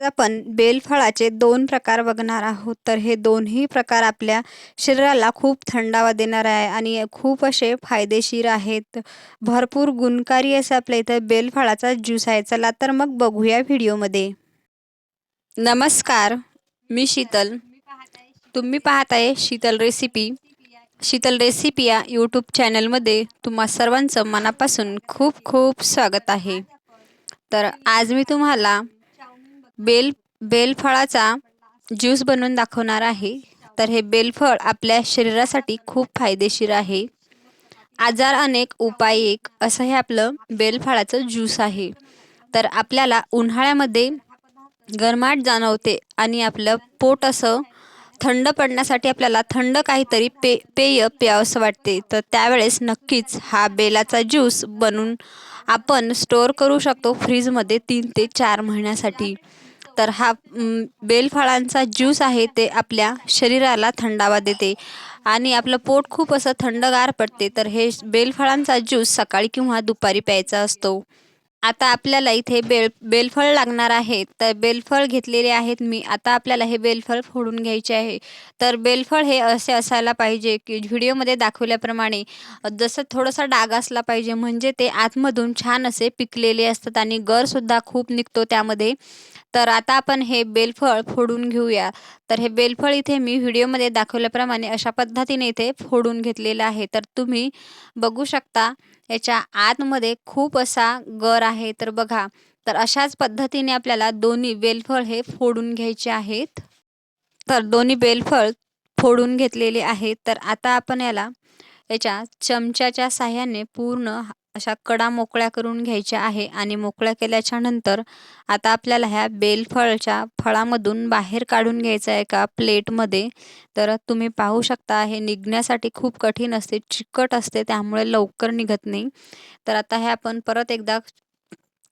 आपण बेलफळाचे दोन प्रकार बघणार आहोत. तर हे दोन्ही प्रकार आपल्या शरीराला खूप थंडावा देणार आहे आणि खूप असे फायदेशीर आहेत. भरपूर गुणकारी असे आपल्या इथं बेलफळाचा ज्यूस आहे. चला तर मग बघूया व्हिडिओमध्ये. नमस्कार मी शीतल. तुम्ही पाहत आहे शीतल रेसिपी. शीतल रेसिपी या यूट्यूब चॅनलमध्ये तुम्हा सर्वांचं मनापासून खूप खूप स्वागत आहे. तर आज मी तुम्हाला बेल बेलफळाचा ज्यूस बनवून दाखवणार आहे. तर हे बेलफळ आपल्या शरीरासाठी खूप फायदेशीर आहे. आजार अनेक उपाय एक असं हे आपलं बेलफळाचं ज्यूस आहे. तर आपल्याला उन्हाळ्यामध्ये गरमाट जाणवते आणि आपलं पोट असं थंड पडण्यासाठी आपल्याला थंड काहीतरी पे पेय प्यावंसं वाटते. तर त्यावेळेस नक्कीच हा बेलाचा ज्यूस बनवून आपण स्टोअर करू शकतो फ्रीजमध्ये तीन ते चार महिन्यासाठी. तर हा बेलफळांचा ज्यूस आहे ते आपल्या शरीराला थंडावा देते. आणि आपलं पोट खूप असं थंडगार पडते. तर हे बेलफळांचा ज्यूस सकाळी किंवा दुपारी प्यायचा असतो. आता आपल्याला इथे बेल बेलफळ लागणार आहे. तर बेलफळ घेतलेले आहेत मी. आता आपल्याला हे बेलफळ फोडून घ्यायचे आहे. तर बेलफळ हे असे असायला पाहिजे की व्हिडिओमध्ये दाखवल्याप्रमाणे जसं थोडासा डाग असला पाहिजे म्हणजे ते आतमधून छान असे पिकलेले असतात आणि गरसुद्धा खूप निघतो त्यामध्ये. तर आता आपण हे बेलफळ फोडून घेऊया. तर हे बेलफळ इथे मी व्हिडिओमध्ये दाखवल्याप्रमाणे अशा पद्धतीने इथे फोडून घेतलेलं आहे. तर तुम्ही बघू शकता याच्या आतमध्ये खूप असा गर आहे. तर बघा तर अशाच पद्धतीने आपल्याला दोन्ही बेलफळ हे फोडून घ्यायचे आहेत. तर दोन्ही बेलफळ फोडून घेतलेले आहेत. तर आता आपण याला याच्या चमच्याच्या साह्याने पूर्ण अशा कडा मोकळ्या करून घ्यायच्या आहे आणि मोकळ्या केल्याच्यानंतर आता आपल्याला ह्या बेलफळच्या फळामधून बाहेर काढून घ्यायचं आहे का प्लेटमध्ये? तर तुम्ही पाहू शकता हे निघण्यासाठी खूप कठीण असते चिकट असते त्यामुळे लवकर निघत नाही. तर आता हे आपण परत एकदा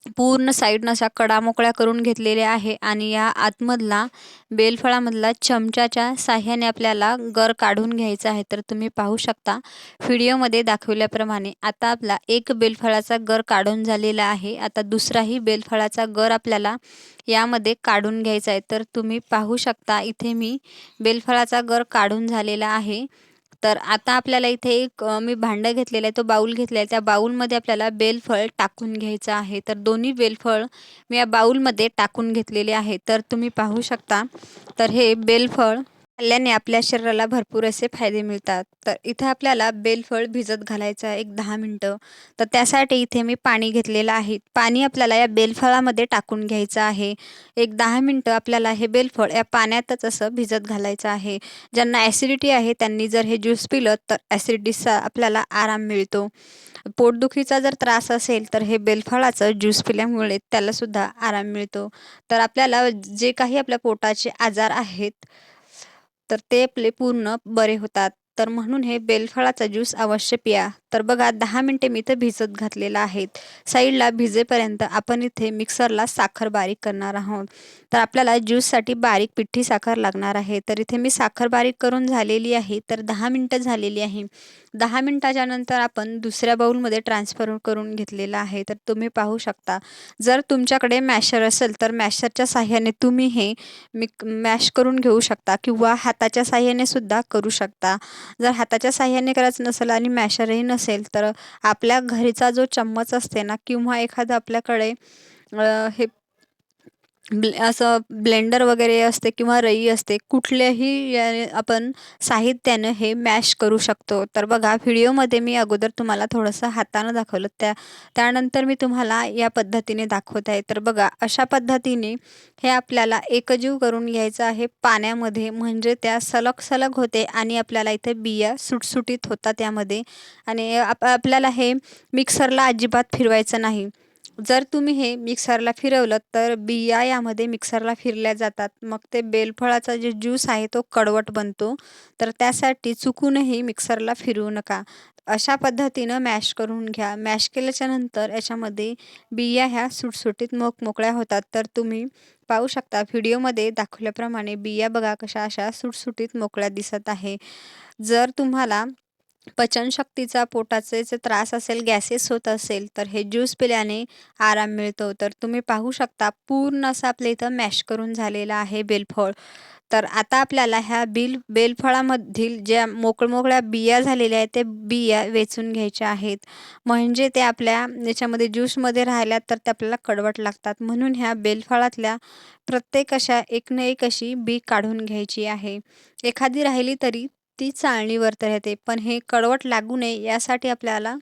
पूर्ण साईडनं अशा कडा मोकळ्या करून घेतलेल्या आहे आणि या आतमधला बेलफळामधला चमच्याच्या साह्याने आपल्याला गर काढून घ्यायचा आहे. तर तुम्ही पाहू शकता व्हिडिओमध्ये दाखवल्याप्रमाणे आता आपला एक बेलफळाचा गर काढून झालेला आहे. आता दुसराही बेलफळाचा गर आपल्याला यामध्ये काढून घ्यायचा आहे. तर तुम्ही पाहू शकता इथे मी बेलफळाचा गर काढून झालेला आहे. तर आता आपल्याला इथे एक मी भांडं घेतलेलं आहे तो बाऊल घेतला आहे. त्या बाऊलमध्ये आपल्याला बेलफळ टाकून घ्यायचं आहे. तर दोन्ही बेलफळ मी या बाऊलमध्ये टाकून घेतलेले आहे. तर तुम्ही पाहू शकता. तर हे बेलफळ खाल्ल्याने आपल्या शरीराला भरपूर असे फायदे मिळतात. तर इथे आपल्याला बेलफळ भिजत घालायचं आहे एक दहा मिनटं. तर त्यासाठी इथे मी पाणी घेतलेलं आहे. पाणी आपल्याला या बेलफळामध्ये टाकून घ्यायचं आहे. एक दहा मिनटं आपल्याला हे बेलफळ या पाण्यातच असं भिजत घालायचं आहे. ज्यांना ॲसिडिटी आहे त्यांनी जर हे ज्यूस पिलं तर ॲसिडिटीचा आपल्याला आराम मिळतो. पोटदुखीचा जर त्रास असेल तर हे बेलफळाचं ज्यूस पिल्यामुळे त्यालासुद्धा आराम मिळतो. तर आपल्याला जे काही आपल्या पोटाचे आजार आहेत तर ते आपले पूर्ण बरे होतात. तर म्हणून हे बेलफळाचा ज्यूस अवश्य पिया. तर बघा दहा मिनटे मी इथं भिजत घातलेला आहेत. साईडला भिजेपर्यंत आपण इथे मिक्सरला साखर बारीक करणार आहोत. तर आपल्याला ज्यूससाठी बारीक पिठ्ठी साखर लागणार आहे. तर इथे मी साखर बारीक करून झालेली आहे. तर दहा मिनटं झालेली आहे. दहा मिनटाच्या नंतर आपण दुसऱ्या बाऊलमध्ये ट्रान्सफर करून घेतलेला आहे. तर तुम्ही पाहू शकता. जर तुमच्याकडे मॅशर असेल तर मॅशरच्या साह्याने तुम्ही हे मिक मॅश करून घेऊ शकता किंवा हाताच्या साह्याने सुद्धा करू शकता. जर हाताच्या साह्याने करायचं नसेल आणि मॅशरही नसेल तर आपल्या घरीचा जो चम्मच असते ना किंवा एखादं आपल्याकडे हे ब्ले असं ब्लेंडर वगैरे असते किंवा रई असते कुठल्याही या आपण साहित्यानं हे मॅश करू शकतो. तर बघा व्हिडिओमध्ये मी अगोदर तुम्हाला थोडंसं हातानं दाखवलं. त्या त्यानंतर मी तुम्हाला या पद्धतीने दाखवत आहे. तर बघा अशा पद्धतीने हे आपल्याला एकजीव करून घ्यायचं आहे पाण्यामध्ये. म्हणजे त्या सलग सलग होते आणि आपल्याला इथे बिया सुटसुटीत होतात त्यामध्ये. आणि आप आपल्याला हे मिक्सरला अजिबात फिरवायचं नाही. जर तुम्ही हे मिक्सरला फिरवलं तर बिया यामध्ये मिक्सरला फिरल्या जातात. मग ते बेलफळाचा जे ज्यूस आहे तो कडवट बनतो. तर त्यासाठी चुकूनही मिक्सरला फिरवू नका. अशा पद्धतीनं मॅश करून घ्या. मॅश केल्याच्यानंतर याच्यामध्ये बिया ह्या सुटसुटीत मोकमोकळ्या होतात. तर तुम्ही पाहू शकता व्हिडिओमध्ये दाखवल्याप्रमाणे बिया बघा कशा अशा सुटसुटीत मोकळ्या दिसत आहे. जर तुम्हाला पचनशक्तीचा पोटाचे जे त्रास असेल गॅसेस होत असेल तर हे ज्यूस पिल्याने आराम मिळतो. तर तुम्ही पाहू शकता पूर्ण असं आपल्या इथं मॅश करून झालेलं आहे बेलफळ. तर आता आपल्याला ह्या बिल बेलफळामधील ज्या मोकळमोकळ्या बिया झालेल्या आहेत ते बिया वेचून घ्यायच्या आहेत. म्हणजे ते आपल्या याच्यामध्ये ज्यूसमध्ये राहिल्यात तर ते आपल्याला कडवट लागतात. म्हणून ह्या बेलफळातल्या प्रत्येक अशा एक न एक अशी बी काढून घ्यायची आहे. एखादी राहिली तरी ती चाळणीवर तर येते पण हे कडवट लागू नये यासाठी आपल्याला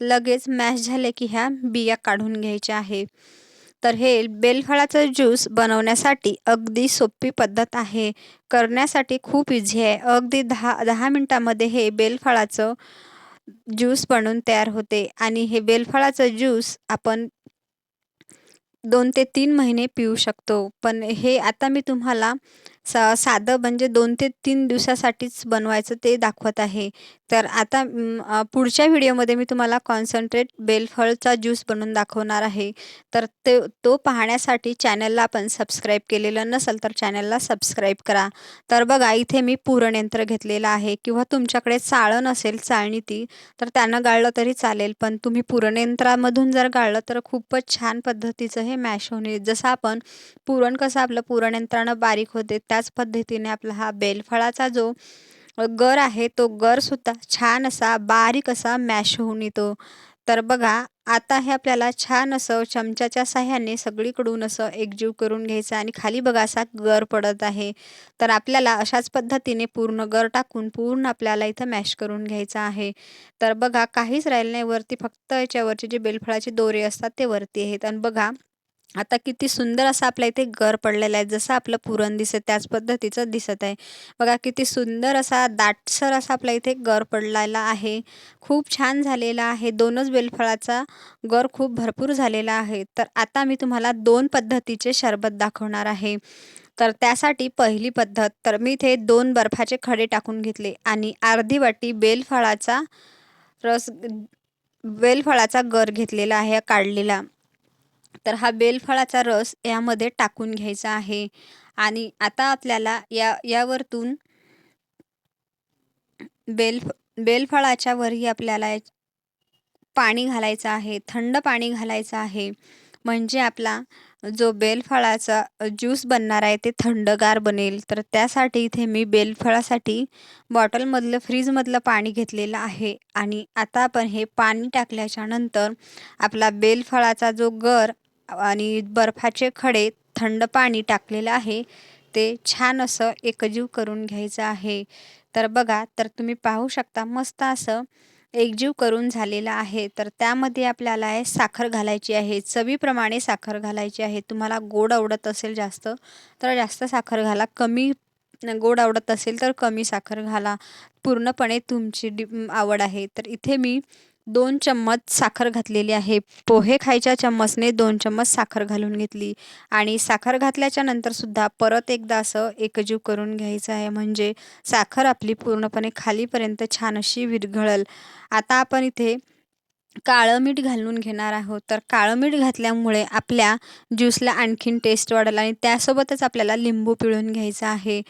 लगेच मॅश झाले की ह्या बिया काढून घ्यायच्या आहे. तर हे बेलफळाचं ज्यूस बनवण्यासाठी अगदी सोपी पद्धत आहे. करण्यासाठी खूप इझी आहे. अगदी दहा दहा मिनटामध्ये हे बेलफळाचं ज्यूस बनवून तयार होते. आणि हे बेलफळाचं ज्यूस आपण दोन ते तीन महिने पिऊ शकतो. पण हे आता मी तुम्हाला सा साधं म्हणजे दोन ते तीन दिवसासाठीच बनवायचं ते दाखवत आहे. तर आता पुढच्या व्हिडिओमध्ये मी तुम्हाला कॉन्सन्ट्रेट बेलफळचा ज्यूस बनवून दाखवणार आहे. तर ते तो पाहण्यासाठी चॅनलला आपण सबस्क्राईब केलेलं नसेल तर चॅनलला सबस्क्राईब करा. तर बघा इथे मी पुरणयंत्र घेतलेलं आहे किंवा तुमच्याकडे चाळण असेल चाळणी ती तर त्यानं गाळलं तरी चालेल. पण तुम्ही पुरणयंत्रामधून जर गाळलं तर खूपच छान पद्धतीचं हे मॅश होणे जसं आपण पुरण कसं आपलं पुरणयंत्रानं बारीक होते त्याच पद्धतीने आपला हा बेलफळाचा जो गर आहे तो गरसुद्धा छान असा बारीक असा मॅश होऊन येतो. तर बघा आता हे आपल्याला छान असं चमच्याच्या साह्याने सगळीकडून असं एकजीव करून घ्यायचं आणि खाली बघा असा गर पडत आहे. तर आपल्याला अशाच पद्धतीने पूर्ण गर टाकून पूर्ण आपल्याला इथं मॅश करून घ्यायचं आहे. तर बघा काहीच राहिलं नाही. वरती फक्त याच्यावरचे जे बेलफळाचे दोरे असतात ते वरती आहेत. आणि बघा आता किती सुंदर असं आपल्या इथे घर पडलेलं आहे. जसं आपलं पुरण दिसत त्याच पद्धतीचं दिसत आहे. बघा किती सुंदर असा दाटसर असा आपल्या इथे गर पडलेला आहे. खूप छान झालेला आहे. दोनच बेलफळाचा गर खूप भरपूर झालेला आहे. तर आता मी तुम्हाला दोन पद्धतीचे शरबत दाखवणार आहे. तर त्यासाठी पहिली पद्धत तर मी इथे दोन बर्फाचे खडे टाकून घेतले आणि अर्धी वाटी बेलफळाचा रस बेलफळाचा गर घेतलेला आहे काढलेला. तर हा बेलफळाचा रस यामध्ये टाकून घ्यायचा आहे. आणि आता आपल्याला या यावरतून बेल बेलफळाच्या वरही आपल्याला पाणी घालायचं आहे थंड पाणी घालायचं आहे. म्हणजे आपला जो बेलफळाचा ज्यूस बनणार आहे ते थंडगार बनेल. तर त्यासाठी इथे मी बेलफळासाठी बॉटलमधलं फ्रीजमधलं पाणी घेतलेलं आहे. आणि आता आपण हे पाणी टाकल्याच्या नंतर आपला बेलफळाचा जो गर आणि बर्फाचे खडे थंड पाणी टाकलेलं आहे. ते छान असं एकजीव करून घ्यायचं आहे. तर बघा तर तुम्ही पाहू शकता मस्त असं एकजीव करून झालेलं आहे. तर त्यामध्ये आपल्याला आहे साखर घालायची आहे. चवीप्रमाणे साखर घालायची आहे. तुम्हाला गोड आवडत असेल जास्त तर जास्त साखर घाला. कमी गोड आवडत असेल तर कमी साखर घाला. पूर्णपणे तुमची डि आवड आहे. तर इथे मी दोन चम्मच साखर घातलेली आहे. पोहे खायच्या चम्मचने दोन चम्मच साखर घालून घेतली. आणि साखर घातल्याच्या नंतरसुद्धा परत एकदा असं एकजीव करून घ्यायचं आहे. म्हणजे साखर आपली पूर्णपणे खालीपर्यंत छान अशी विरघळल. आता आपण इथे काळं मीठ घालून घेणार आहोत. तर काळं मीठ घातल्यामुळे आपल्या ज्यूसला आणखीन टेस्ट वाढेल आणि त्यासोबतच आपल्याला लिंबू पिळून घ्यायचा आहे.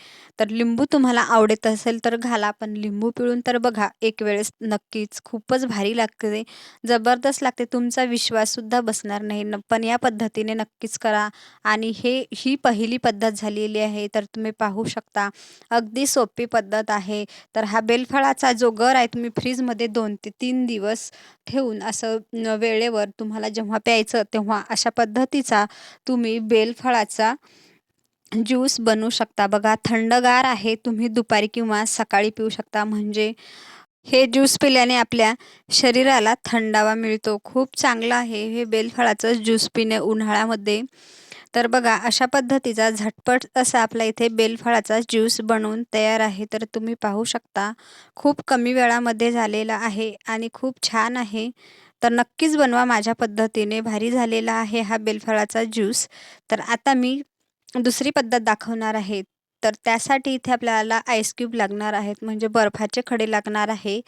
तर लिंबू तुम्हाला आवडत असेल तर घाला पण लिंबू पिळून तर बघा एक वेळेस नक्कीच खूपच भारी लागते. जबरदस्त लागते तुमचा विश्वाससुद्धा बसणार नाही. न पण या पद्धतीने नक्कीच करा. आणि हे ही पहिली पद्धत झालेली आहे तर तुम्ही पाहू शकता. अगदी सोपी पद्धत आहे. तर हा बेलफळाचा जो गर आहे तुम्ही फ्रीजमध्ये दोन ते तीन दिवस ठेवून असं वेळेवर तुम्हाला जेव्हा प्यायचं तेव्हा अशा पद्धतीचा तुम्ही बेलफळाचा ज्यूस बनवू शकता. बघा थंडगार आहे तुम्ही दुपारी किंवा सकाळी पिऊ शकता. म्हणजे हे ज्यूस पिल्याने आपल्या शरीराला थंडावा मिळतो. खूप चांगलं आहे हे बेलफळाचं ज्यूस पिणे उन्हाळ्यामध्ये. तर बघा अशा पद्धतीचा झटपट असा आपला इथे बेलफळाचा ज्यूस बनवून तयार आहे तर तुम्ही पाहू शकता. खूप कमी वेळामध्ये झालेला आहे आणि खूप छान आहे. तर नक्कीच बनवा माझ्या पद्धतीने भारी झालेला आहे हा बेलफळाचा ज्यूस. तर आता मी दुसरी पद्धत दाखवणार आहे. तर त्यासाठी इथे आपल्याला आईस क्यूब लागणार आहेत. म्हणजे बर्फाचे खडे लागणार आहे.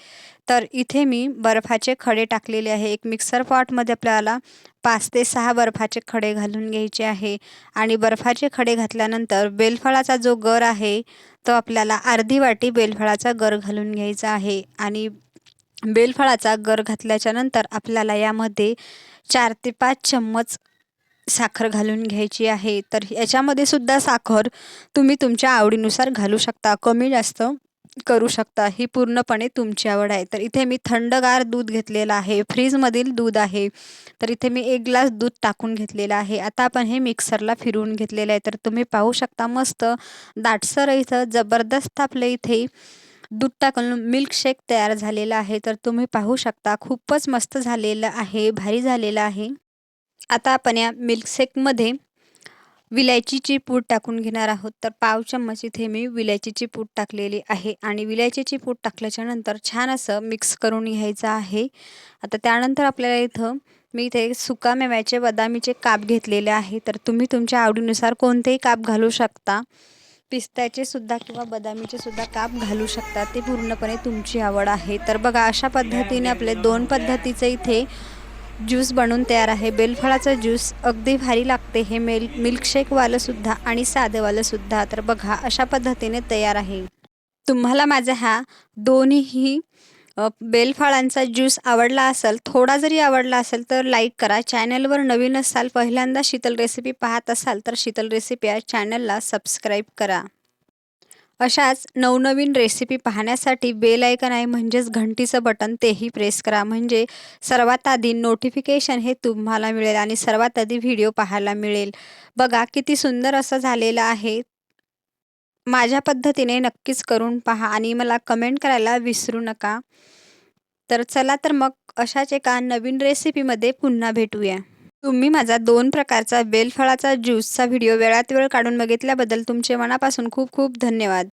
तर इथे मी बर्फाचे खडे टाकलेले आहे. एक मिक्सर पॉटमध्ये आपल्याला पाच ते सहा बर्फाचे खडे घालून घ्यायचे आहे. आणि बर्फाचे खडे घातल्यानंतर बेलफळाचा जो गर आहे तो आपल्याला अर्धी वाटी बेलफळाचा गर घालून घ्यायचा आहे. आणि बेलफळाचा गर घातल्याच्यानंतर आपल्याला यामध्ये चार ते पाच चम्मच साखर घालून घ्यायची आहे तर याच्यामध्ये सुद्धा साखर तुम्ही तुमच्या आवडीनुसार घालू शकता कमी जास्त करू शकता ही पूर्णपणे तुमची आवड आहे. तर इथे मी थंडगार दूध घेतलेलं आहे फ्रीजमधील दूध आहे. तर इथे मी एक ग्लास दूध टाकून घेतलेलं आहे. आता आपण हे मिक्सरला फिरवून घेतलेलं आहे. तर तुम्ही पाहू शकता मस्त दाटसर इथं जबरदस्त आपलं इथे दूध टाकून मिल्कशेक तयार झालेला आहे. तर तुम्ही पाहू शकता खूपच मस्त झालेलं आहे भारी झालेलं आहे. आता आपण या मिल्कशेकमध्ये विलायचीची पूड टाकून घेणार आहोत. तर पाव चम्मच इथे मी विलायचीची पूड टाकलेली आहे आणि विलायचीची पूड टाकल्याच्यानंतर छान असं मिक्स करून घ्यायचं आहे. आता त्यानंतर आपल्याला इथं मी इथे सुका मेव्याचे बदामीचे काप घेतलेले आहे. तर तुम्ही तुमच्या आवडीनुसार कोणतेही काप घालू शकता. पिस्त्याचे सुद्धा किंवा बदामीचे सुद्धा काप घालू शकता. ते पूर्णपणे तुमची आवड आहे. तर बघा अशा पद्धतीने आपले दोन पद्धतीचे इथे ज्यूस बनवून तयार आहे. बेलफळाचा ज्यूस अगदी भारी लागते. हे मेल मिल्कशेकवालंसुद्धा आणि साधंवालंसुद्धा. तर बघा अशा पद्धतीने तयार आहे. तुम्हाला माझा हा दोन्हीही बेलफळांचा ज्यूस आवडला असेल थोडा जरी आवडला असेल तर लाईक करा. चॅनलवर नवीन असाल पहिल्यांदा शीतल रेसिपी पाहत असाल तर शीतल रेसिपी या चॅनलला सबस्क्राईब करा. अशाच नवनवीन रेसिपी पाहण्यासाठी बेल ऐकन आहे म्हणजेच घंटीचं बटन तेही प्रेस करा. म्हणजे सर्वात आधी नोटिफिकेशन हे तुम्हाला मिळेल आणि सर्वात आधी व्हिडिओ पाहायला मिळेल. बघा किती सुंदर असं झालेलं आहे. माझ्या पद्धतीने नक्कीच करून पहा आणि मला कमेंट करायला विसरू नका. तर चला तर मग अशाच एका नवीन रेसिपीमध्ये पुन्हा भेटूया. तुम्ही माझा दोन प्रकारचा बेलफळाचा ज्यूसचा व्हिडिओ वेळात वेळ काढून बघितल्याबद्दल तुमचे मनापासून खूप खूप धन्यवाद.